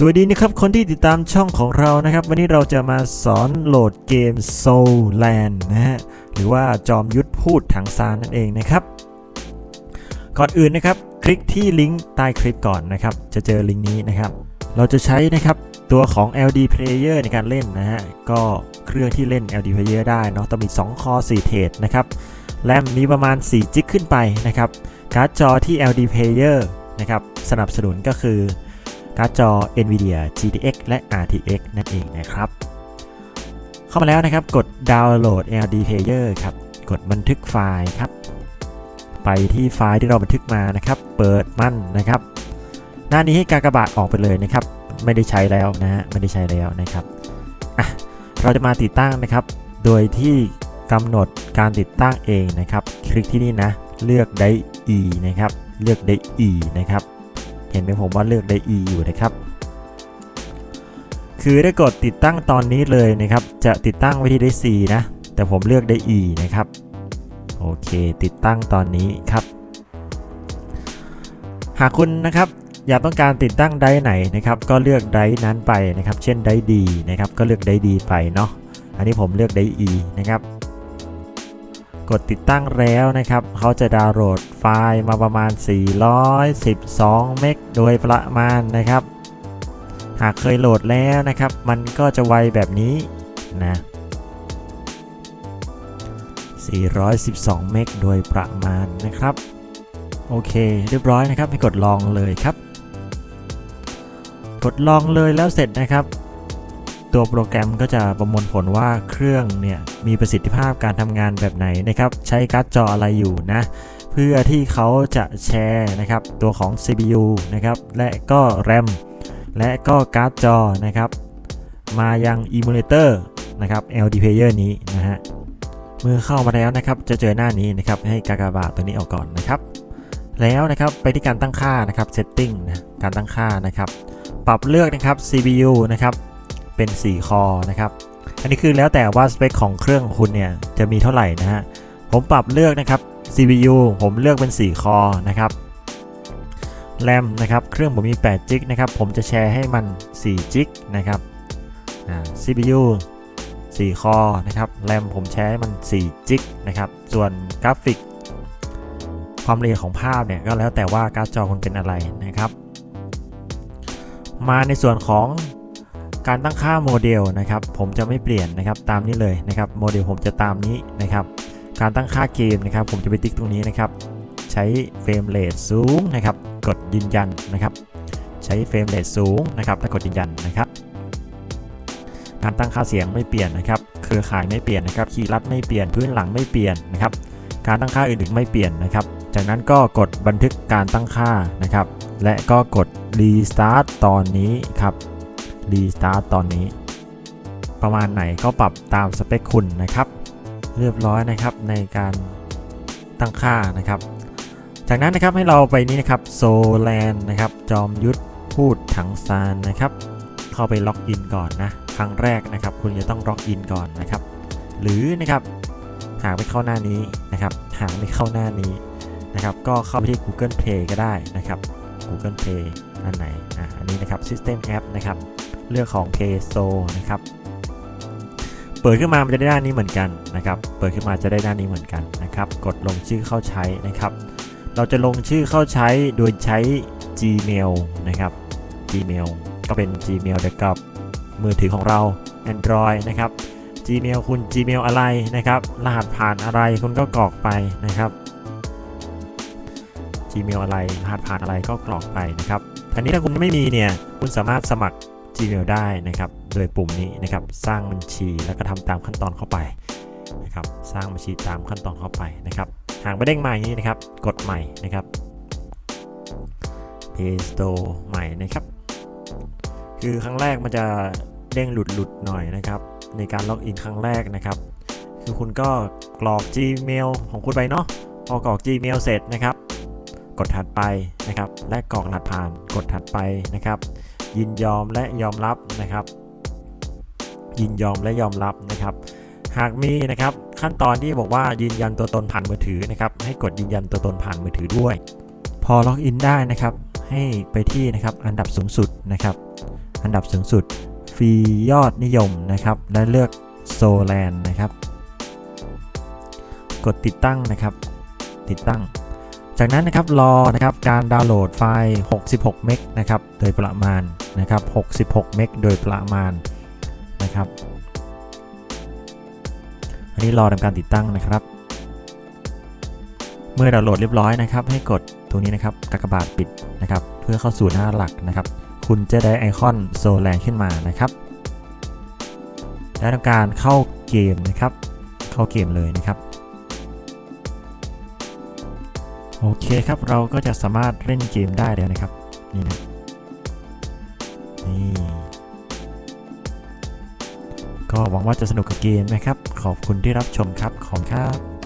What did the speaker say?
สวัสดีนะครับ คนที่ติดตามช่องของเรานะครับ วันนี้เราจะมาสอนโหลดเกม Soul Land นะฮะหรือว่าจอมยุทธพูดถังซานนั่นเองนะครับ ก่อนอื่นนะครับ คลิกที่ลิงก์ใต้คลิปก่อนนะครับ จะเจอลิงก์นี้นะครับ เราจะใช้นะครับตัวของ LD Player ในการเล่นนะฮะก็เครื่องที่เล่น LD Player ได้เนาะต้องมี 2 คอ 4 เทรดนะครับแรมมีประมาณ 4 จิกขึ้นไปนะครับการ์ดจอที่ LD Player นะครับสนับสนุนก็คือ การ์ดจอ NVIDIA GTX และ RTX นั่นเองนะครับ เข้ามาแล้วนะครับ กดดาวน์โหลด LD Player ครับ กดบันทึกไฟล์ครับ ไปที่ไฟล์ที่เราบันทึกมานะครับ เปิดมั่นนะครับ หน้านี้ให้กากบาทออกไปเลยนะครับ ไม่ได้ใช้แล้วนะฮะ ไม่ได้ใช้แล้วนะครับ อะ เราจะมาติดตั้งนะครับ โดยที่กำหนดการติดตั้งเองนะครับ คลิกที่นี่นะ เลือกได้ E นะครับ เลือกได้ E นะครับ เห็นไหมผมว่าเลือกได้ E อยู่นะครับ คือได้กดติดตั้งตอนนี้เลยนะครับ จะติดตั้งไว้ที่ได้ C นะ แต่ผมเลือกได้ E นะครับ โอเคติดตั้งตอนนี้ครับ หากคุณนะครับอยากต้องการติดตั้งไดไหนนะครับ ก็เลือกไดนั้นไปนะครับ เช่นไดดีนะครับ ก็เลือกไดดีไปเนาะ อันนี้ผมเลือกไดร์ E นะครับ กดติดตั้งแล้วนะครับ เขาจะดาวน์โหลดไฟล์มาประมาณ 412 เมกโดยประมาณนะครับ หากเคยโหลดแล้วนะครับ มันก็จะไวแบบนี้นะ 412 เมกโดยประมาณนะครับ โอเค เรียบร้อยนะครับ ให้กดลองเลยครับ กดลองเลยแล้วเสร็จนะครับ ตัวโปรแกรมก็จะประมวลผลว่าเครื่องเนี่ยมีประสิทธิภาพการทำงานแบบไหนนะครับใช้การ์ดจออะไรอยู่นะเพื่อที่เขาจะแชร์นะครับตัวของ CPU นะครับและก็ RAM และก็การ์ดจอนะครับมายัง emulator นะครับ LD Player นี้นะฮะเมื่อเข้ามาแล้วนะครับจะเจอหน้านี้นะครับให้กากบาทตัวนี้ออกก่อนนะครับแล้วนะครับไปที่การตั้งค่านะครับ setting นะการตั้งค่านะครับ ปรับเลือกนะครับ CPU นะครับ เป็น 4 คอนะครับ อันนี้คือแล้วแต่ว่าสเปคของเครื่องของคุณเนี่ยจะมีเท่าไหร่นะฮะ ผมปรับเลือกนะครับ CPU ผมเลือกเป็น 4 คอนะครับแรมนะครับ เครื่องผมมี8จิกนะครับ ผมจะแชร์ให้มัน4จิกนะครับอ่า CPU 4 คอนะครับแรมผมแชร์ให้มัน4จิกนะครับ ส่วนกราฟิก ความละเอียดของภาพเนี่ยก็แล้วแต่ว่าการ์ดจอคุณเป็นอะไรนะครับ มาในส่วนของ การตั้งค่าโมเดลนะครับ ผมจะไม่เปลี่ยนนะครับตามนี้เลยนะครับโมเดลผมจะตามนี้นะครับ การตั้งค่าเกมนะครับ ผมจะไปติ๊กตรงนี้นะครับ ใช้เฟรมเรทสูงนะครับ กดยืนยันนะครับ ใช้เฟรมเรทสูงนะครับแล้วกดยืนยันนะครับ การตั้งค่าเสียงไม่เปลี่ยนนะครับ เครือข่ายไม่เปลี่ยนนะครับคีย์ลัดไม่เปลี่ยนพื้นหลังไม่เปลี่ยนนะครับ การตั้งค่าอื่นๆไม่เปลี่ยนนะครับ จากนั้นก็กดบันทึกการตั้งค่านะครับ และก็กด restart ตอนนี้ครับ restart ตอนนี้ ประมาณไหนก็ปรับตามสเปคคุณนะครับ เรียบร้อยนะครับในการตั้งค่านะครับ จากนั้นนะครับให้เราไปนี้นะครับ Solan นะครับ จอมยุทธพูดถังซานนะครับ เข้าไปล็อกอินก่อนนะครั้งแรกนะครับ คุณจะต้องล็อกอินก่อนนะครับ หรือนะครับหากไม่เข้าหน้านี้นะครับ หากไม่เข้าหน้านี้นะครับ ก็เข้าไปที่ Google Play ก็ได้นะครับ Google Play อันไหนอะอันนี้นะครับ System App นะครับ เลือกของ KSO นะครับ เปิดขึ้นมามันจะได้ด้านนี้เหมือนกันนะครับ เปิดขึ้นมาจะได้ด้านนี้เหมือนกันนะครับ กดลงชื่อเข้าใช้นะครับ เราจะลงชื่อเข้าใช้โดยใช้ Gmail นะครับ Gmail ก็เป็น Gmail เดียวกับมือถือของเรา Android นะครับ Gmail คุณ Gmail อะไรนะครับ รหัสผ่านอะไรคุณก็กรอกไปนะครับ Gmail อะไร รหัสผ่านอะไรก็กรอกไปนะครับทีนี้ถ้าคุณไม่มีเนี่ย คุณสามารถสมัคร Gmail ได้นะครับโดยปุ่มนี้นะครับสร้างบัญชีแล้วก็ทำตามขั้นตอนเข้าไปนะครับสร้างบัญชีตามขั้นตอนเข้าไปนะครับหากไม่เด้งมาอย่างนี้นะครับ กดใหม่นะครับ Play Store ใหม่นะครับ คือครั้งแรกมันจะเด้งหลุดหลุดๆหน่อยนะครับ ในการล็อกอินครั้งแรกนะครับคือคุณก็กรอก Gmail ของคุณไปเนาะพอกรอก Gmail เสร็จนะครับ กดถัดไปนะครับ และกรอกรหัสผ่านกดถัดไปนะครับ ยินยอมและยอมรับนะครับ ยินยอมและยอมรับนะครับ หากมีนะครับขั้นตอนที่บอกว่ายืนยันตัวตนผ่านมือถือนะครับ ให้กดยืนยันตัวตนผ่านมือถือด้วย พอล็อกอินได้นะครับ ให้ไปที่นะครับอันดับสูงสุดนะครับ อันดับสูงสุดฟรียอดนิยมนะครับ และเลือกโซแลนนะครับ กดติดตั้งนะครับ ติดตั้ง จากนั้นนะครับรอนะครับการดาวน์โหลดไฟล์ 66 เมกนะครับโดยประมาณนะครับ 66 เมกโดยประมาณนะครับ อันนี้รอทำการติดตั้งนะครับ เมื่อดาวน์โหลดเรียบร้อยนะครับ ให้กดตรงนี้นะครับกากบาทปิดนะครับ เพื่อเข้าสู่หน้าหลักนะครับ คุณจะได้ไอคอนโซแลนขึ้นมานะครับและทำการเข้าเกมนะครับ เข้าเกมเลยนะครับ โอเคครับเราก็จะสามารถเล่นเกมได้แล้วนะครับ นี่นะนี่ก็หวังว่าจะสนุกกับเกมนะครับ ขอบคุณที่รับชมครับ ขอบคุณครับ